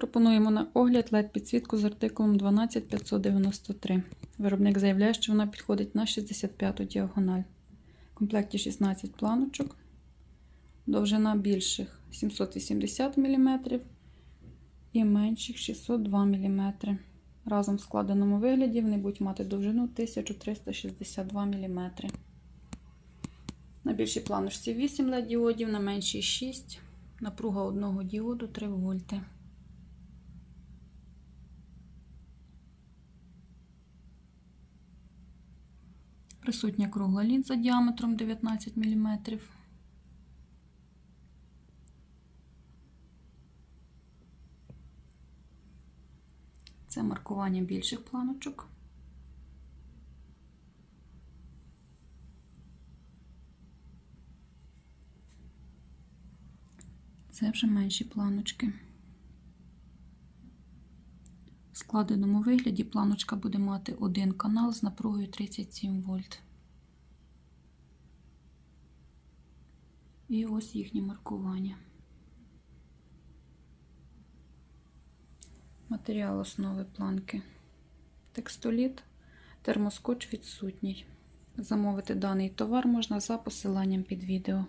Пропонуємо на огляд LED-підсвітку з артикулом 12593. Виробник заявляє, що вона підходить на 65 діагональ. В комплекті 16 планочок, довжина більших 780 мм і менших 602 мм. Разом в складеному вигляді вони будуть мати довжину 1362 мм. На більшій планочці 8 LED діодів, на меншій 6, напруга одного діоду 3 вольти. Присутня кругла лінза діаметром 19 мм. Це маркування більших планочок. Це вже менші планочки. Складеному вигляді планочка буде мати один канал з напругою 37 вольт. І ось їхнє маркування. Матеріал основи планки. Текстоліт, термоскотч відсутній. Замовити даний товар можна за посиланням під відео.